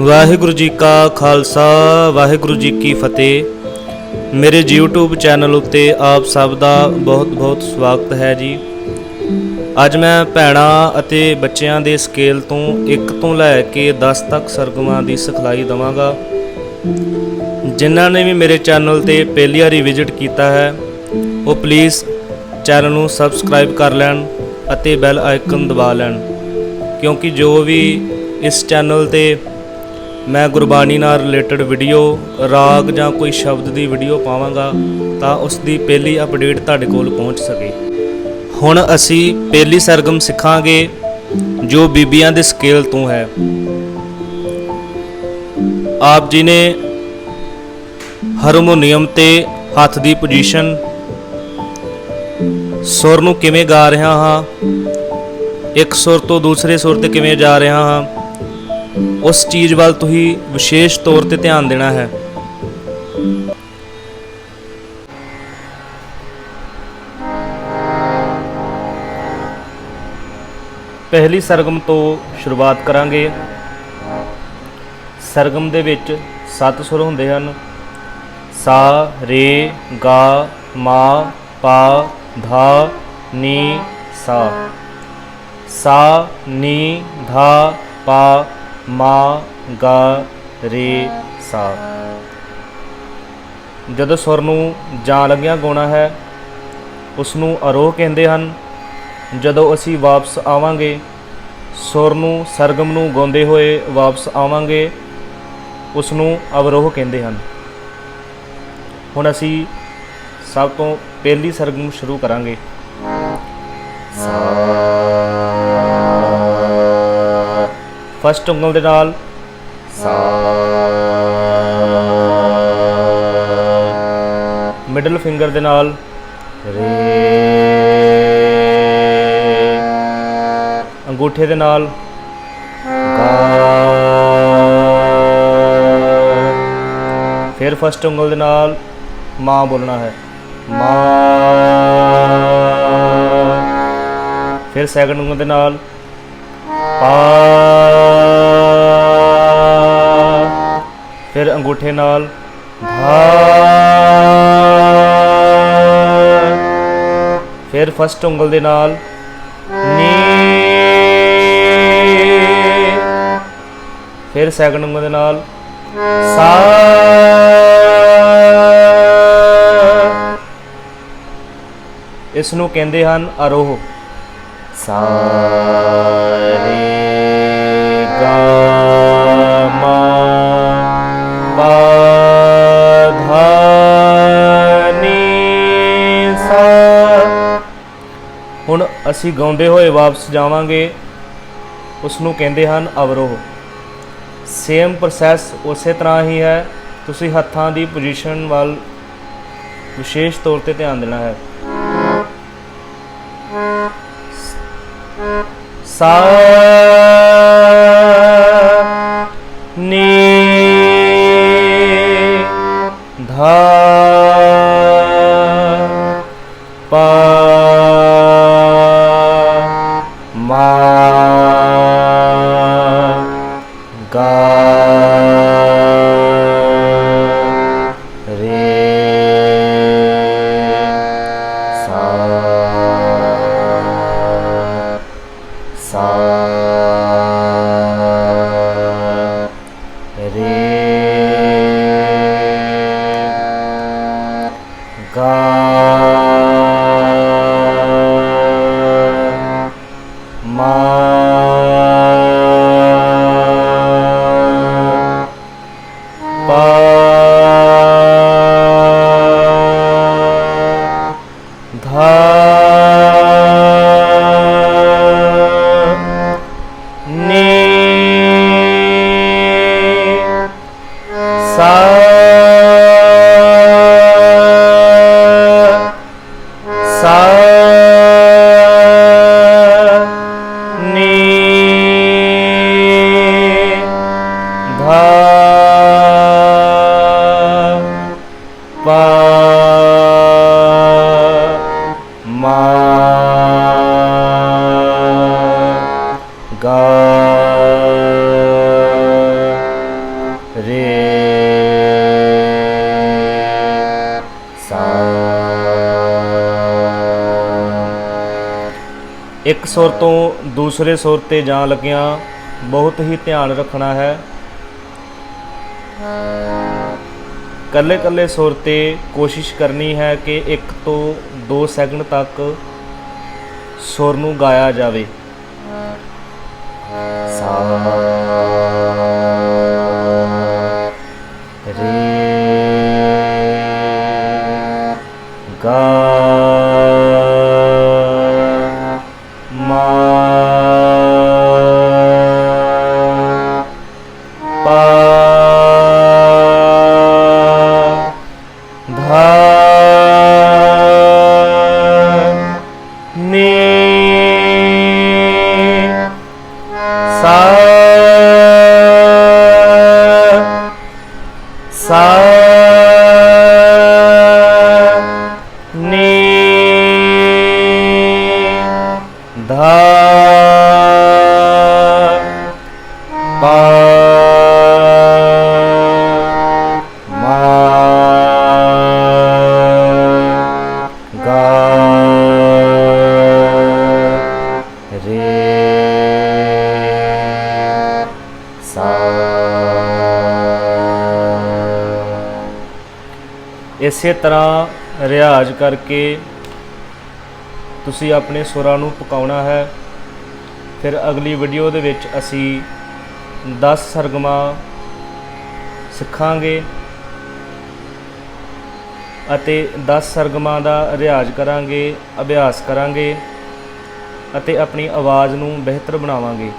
ਵਾਹਿਗੁਰੂ ਜੀ ਕਾ ਖਾਲਸਾ, ਵਾਹਿਗੁਰੂ ਜੀ ਕੀ ਫਤਿਹ। ਮੇਰੇ YouTube channel ਉੱਤੇ ਆਪ ਸਭ ਦਾ ਬਹੁਤ-ਬਹੁਤ ਸਵਾਗਤ ਹੈ ਜੀ। ਅੱਜ ਮੈਂ ਭੈਣਾਂ ਅਤੇ ਬੱਚਿਆਂ ਦੇ ਸਕੇਲ ਤੋਂ 1 ਤੋਂ ਲੈ ਕੇ 10 ਤੱਕ ਸਰਗਮਾਂ ਦੀ ਸਿਖਲਾਈ ਦਵਾਂਗਾ। ਜਿਨ੍ਹਾਂ ਨੇ ਵੀ ਮੇਰੇ ਚੈਨਲ ਤੇ ਪਹਿਲੀ ਵਾਰੀ ਵਿਜ਼ਿਟ ਕੀਤਾ ਹੈ, ਉਹ ਪਲੀਜ਼ ਚੈਨਲ ਨੂੰ ਸਬਸਕ੍ਰਾਈਬ ਕਰ ਲੈਣ ਅਤੇ ਬੈਲ ਆਈਕਨ ਦਬਾ ਲੈਣ। ਕਿਉਂਕਿ ਜੋ ਵੀ ਇਸ ਚੈਨਲ ਤੇ ਮੈਂ ਗੁਰਬਾਣੀ ਨਾਲ ਰਿਲੇਟਡ ਵੀਡੀਓ ਰਾਗ ਜਾਂ ਕੋਈ ਸ਼ਬਦ ਦੀ ਵੀਡੀਓ ਪਾਵਾਂਗਾ ਤਾਂ ਉਸ ਦੀ ਪਹਿਲੀ ਅਪਡੇਟ ਤੁਹਾਡੇ ਕੋਲ ਪਹੁੰਚ ਸਕੇ। ਹੁਣ ਅਸੀਂ ਪਹਿਲੀ ਸਰਗਮ ਸਿੱਖਾਂਗੇ, ਜੋ ਬੀਬੀਆਂ ਦੇ ਸਕੇਲ ਤੋਂ ਹੈ। ਆਪ ਜੀ ਨੇ ਹਾਰਮੋਨੀਅਮ ਤੇ ਹੱਥ ਦੀ ਪੋਜੀਸ਼ਨ ਸੁਰ ਨੂੰ ਕਿਵੇਂ ਗਾ ਰਿਹਾ ਹਾਂ, ਇੱਕ ਸੁਰ ਤੋਂ ਦੂਸਰੇ ਸੁਰ ਤੇ ਕਿਵੇਂ ਜਾ ਰਿਹਾ ਹਾਂ ਉਸ ਚੀਜ਼ ਵੱਲ ਤੁਸੀਂ ਵਿਸ਼ੇਸ਼ ਤੌਰ ਤੇ ਧਿਆਨ ਦੇਣਾ ਹੈ। ਪਹਿਲੀ ਸਰਗਮ ਤੋਂ ਸ਼ੁਰੂਆਤ ਕਰਾਂਗੇ। ਸਰਗਮ ਦੇ ਵਿੱਚ ਸੱਤ ਸੁਰ ਹੁੰਦੇ ਹਨ। ਸਾ, ਰੇ, ਗਾ, ਮਾ, ਪਾ, ਧਾ, ਨੀ, ਸਾ। ਸਾ, ਨੀ, ਧਾ, ਪਾ ਮਾ, ਗਾ, ਰੇ, ਸਾ। ਜਦੋਂ ਸੁਰ ਨੂੰ ਜਾਂ ਲੱਗਿਆ ਗਾਉਣਾ ਹੈ ਉਸ ਨੂੰ ਆਰੋਹ ਕਹਿੰਦੇ ਹਨ, ਜਦੋਂ ਅਸੀਂ ਵਾਪਸ ਆਵਾਂਗੇ, ਸੁਰ ਨੂੰ ਸਰਗਮ ਨੂੰ ਗਾਉਂਦੇ ਹੋਏ ਵਾਪਸ ਆਵਾਂਗੇ ਉਸ ਨੂੰ ਅਵਰੋਹ ਕਹਿੰਦੇ ਹਨ। ਹੁਣ ਅਸੀਂ ਸਭ ਤੋਂ ਪਹਿਲੀ ਸਰਗਮ ਸ਼ੁਰੂ ਕਰਾਂਗੇ। ਫਸਟ ਉਂਗਲ ਦੇ ਨਾਲ ਸਾ ਮਿਡਲ ਫਿੰਗਰ ਦੇ ਨਾਲ ਰੇ ਅੰਗੂਠੇ ਦੇ ਨਾਲ ਗਾ ਫਿਰ ਫਸਟ ਉਂਗਲ ਦੇ ਨਾਲ ਮਾਂ ਬੋਲਣਾ ਹੈ ਮਾਂ ਫਿਰ ਸੈਕੰਡ ਉਂਗਲ ਦੇ ਨਾਲ ਪਾ ਫਿਰ ਅੰਗੂਠੇ ਨਾਲ ਧਾ ਫਿਰ ਫਸਟ ਉਂਗਲ ਦੇ ਨਾਲ ਨੀ ਫਿਰ ਸੈਕੰਡ ਉਂਗਲ ਦੇ ਨਾਲ ਸਾ ਇਸ ਨੂੰ ਕਹਿੰਦੇ ਹਨ ਅਰੋਹ ਸਾ ਹੁਣ ਅਸੀਂ ਗਾਉਂਦੇ ਹੋਏ ਵਾਪਸ ਜਾਵਾਂਗੇ। ਉਸ ਨੂੰ ਕਹਿੰਦੇ ਹਨ, ਅਵਰੋਹ। ਸੇਮ ਪ੍ਰੋਸੈਸ ਉਸੇ ਤਰ੍ਹਾਂ ਹੀ ਹੈ। ਤੁਸੀਂ ਹੱਥਾਂ ਦੀ ਪੋਜੀਸ਼ਨ ਵੱਲ ਵਿਸ਼ੇਸ਼ ਤੌਰ ਤੇ ਧਿਆਨ ਦੇਣਾ ਹੈ। ਸਾ ਨੀ ਧਾ ਪਾ า ਇੱਕ ਸੁਰ ਤੋਂ ਦੂਸਰੇ ਸੁਰ ਤੇ ਜਾਣ ਲੱਗਿਆਂ ਬਹੁਤ ਹੀ ਧਿਆਨ ਰੱਖਣਾ ਹੈ ਕੱਲੇ ਕੱਲੇ ਸੁਰ ਤੇ ਕੋਸ਼ਿਸ਼ ਕਰਨੀ ਹੈ ਕਿ ਇੱਕ ਤੋਂ 2 ਸੈਕਿੰਡ ਤੱਕ ਸੁਰ ਨੂੰ ਗਾਇਆ ਜਾਵੇ ਸਾ ਧਾ ਪਾ ਮਾ ਗਾ ਰੇ ਸਾ ਇਸੇ ਤਰ੍ਹਾਂ ਰਿਆਜ਼ ਕਰਕੇ ਤੁਸੀਂ ਆਪਣੇ ਸੁਰਾਂ ਨੂੰ ਪਕਾਉਣਾ ਹੈ। ਫਿਰ ਅਗਲੀ ਵੀਡੀਓ ਦੇ ਵਿੱਚ ਅਸੀਂ 10 ਸਰਗਮਾ ਸਿੱਖਾਂਗੇ ਅਤੇ 10 ਸਰਗਮਾਂ ਦਾ ਰਿਆਜ਼ ਕਰਾਂਗੇ, ਅਭਿਆਸ ਕਰਾਂਗੇ ਅਤੇ ਆਪਣੀ ਆਵਾਜ਼ ਨੂੰ ਬਿਹਤਰ ਬਣਾਵਾਂਗੇ।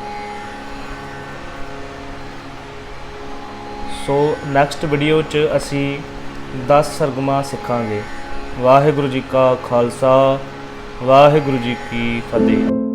ਸੋ ਨੈਕਸਟ ਵੀਡੀਓ 'ਚ ਅਸੀਂ 10 ਸਰਗਮਾ ਸਿੱਖਾਂਗੇ। ਵਾਹਿਗੁਰੂ ਜੀ ਕਾ ਖਾਲਸਾ। ਵਾਹਿਗੁਰੂ ਜੀ ਕੀ ਫਤਿਹ।